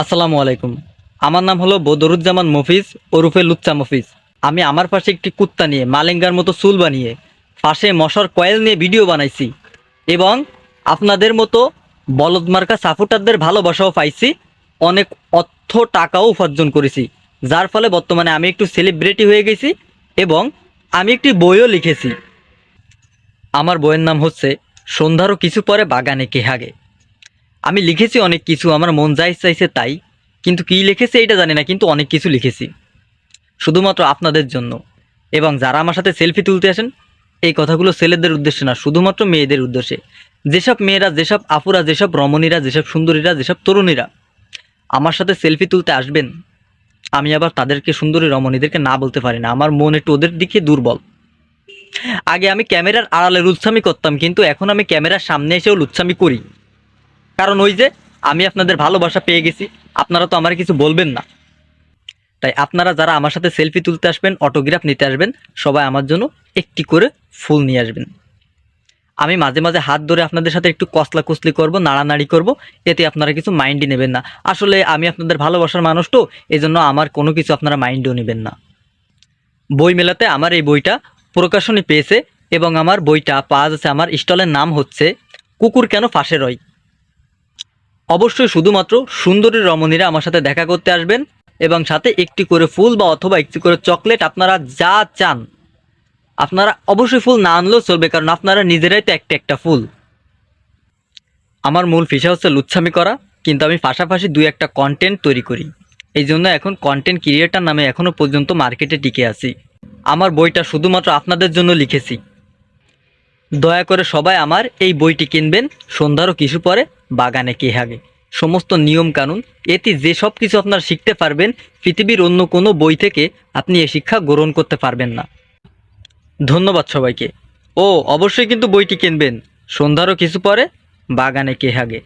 আসসালামু আলাইকুম। আমার নাম হলো বদরুজ্জামান মফিজ, ওরুফে লুচ্চা মফিজ। আমি আমার পাশে একটি কুত্তা নিয়ে, মালেঙ্গার মতো চুল বানিয়ে, পাশে মশার কয়েল নিয়ে ভিডিও বানাইছি এবং আপনাদের মতো বলদ মার্কা সাপোর্টারদের ভালোবাসাও পাইছি, অনেক অর্থ টাকাও উপার্জন করেছি। যার ফলে বর্তমানে আমি একটু সেলিব্রিটি হয়ে গেছি এবং আমি একটি বইও লিখেছি। আমার বইয়ের নাম হচ্ছে, সন্ধ্যারও কিছু পরে বাগানে কেহাগে আমি লিখেছি অনেক কিছু, আমার মন যাই চাইছে তাই। কিন্তু কী লিখেছি এটা জানি না, কিন্তু অনেক কিছু লিখেছি। শুধুমাত্র আপনাদের জন্য। এবং যারা আমার সাথে সেলফি তুলতে আসেন, এই কথাগুলো ছেলেদের উদ্দেশ্যে না, শুধুমাত্র মেয়েদের উদ্দেশ্যে। যেসব মেয়েরা, যেসব আপুরা, যেসব রমণীরা, যেসব সুন্দরীরা, যেসব তরুণীরা আমার সাথে সেলফি তুলতে আসবেন, আমি আবার তাদেরকে সুন্দরী রমণীদেরকে না বলতে পারি না। আমার মন একটু ওদের দিকে দুর্বল। আগে আমি ক্যামেরার আড়ালে লুচ্ছামি করতাম, কিন্তু এখন আমি ক্যামেরার সামনে এসেও লুচ্ছামি করি। কারণ ওই যে আমি আপনাদের ভালোবাসা পেয়ে গেছি, আপনারা তো আমার কিছু বলবেন না। তাই আপনারা যারা আমার সাথে সেলফি তুলতে আসবেন অটোগ্রাফ নিতে আসবেন, সবাই আমার জন্য একটি করে ফুল নিয়ে আসবেন। আমি মাঝে মাঝে হাত ধরে আপনাদের সাথে একটু কসলা কসলি করব, নাড়ানাড়ি করব, এতে আপনারা কিছু মাইন্ডই নেবেন না। আসলে আমি আপনাদের ভালোবাসার মানুষ তো এই জন্য আমার কোনো কিছু আপনারা মাইন্ডও নেবেন না। বই মেলাতে আমার এই বইটা প্রকাশনী পেয়েছে, এবং আমার বইটা পাওয়া যাচ্ছে, আমার স্টলের নাম হচ্ছে, কুকুর কেন ফাঁসে রয়? অবশ্যই শুধুমাত্র সুন্দরী রমণীরা আমার সাথে দেখা করতে আসবেন এবং সাথে একটি করে ফুল বা অথবা একটি করে চকলেট আপনারা যা চান, আপনারা অবশ্যই ফুল না আনলেও চলবে, কারণ আপনারা নিজেরাই তো একটা একটা ফুল। আমার মূল পেশা হচ্ছে লুচ্ছামি করা, কিন্তু আমি পাশাপাশি দুই একটা কন্টেন্ট তৈরি করি। এই জন্য এখন কন্টেন্ট ক্রিয়েটার নামে এখনও পর্যন্ত মার্কেটে টিকে আছি। আমার বইটা শুধুমাত্র আপনাদের জন্য লিখেছি। দয়া করে সবাই আমার এই বইটি কিনবেন। সন্ধ্যারও কিছু পরে বাগানে কে হাগে। সমস্ত নিয়ম কানুন, এতে যে সব কিছু আপনার শিখতে পারবেন, পৃথিবীর অন্য কোনো বই থেকে আপনি এ শিক্ষা গ্রহণ করতে পারবেন না। ধন্যবাদ সবাইকে। ও, অবশ্যই কিন্তু বইটি কিনবেন। সন্ধ্যারও কিছু পরে বাগানে কে হাগে।